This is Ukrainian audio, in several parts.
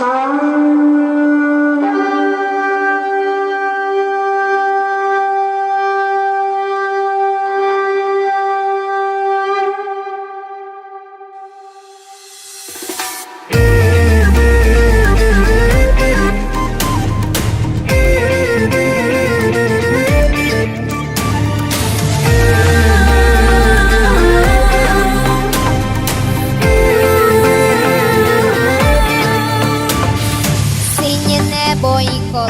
Ah.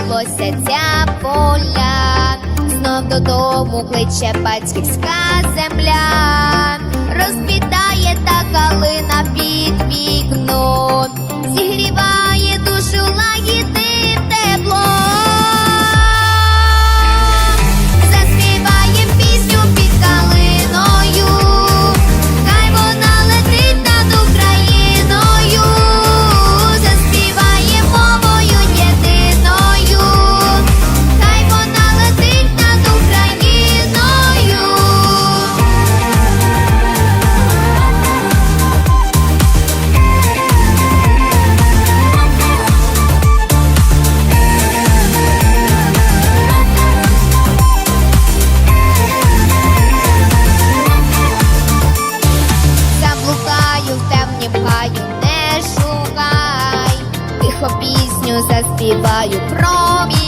волосся ця поля, знов додому кличе батьківська земля. співаю про мій